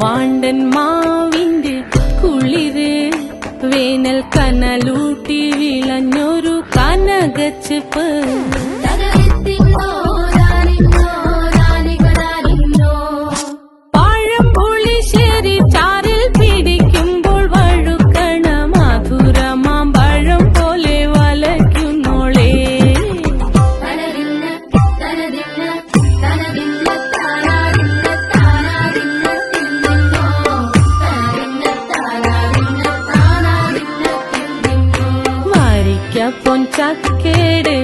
വാണ്ടൻ മാവിന്റെ കുളിര് വേനൽ കനലൂട്ടി വിളഞ്ഞൊരു കനകച്ചെപ്പ്. আপন চাঁদকে রে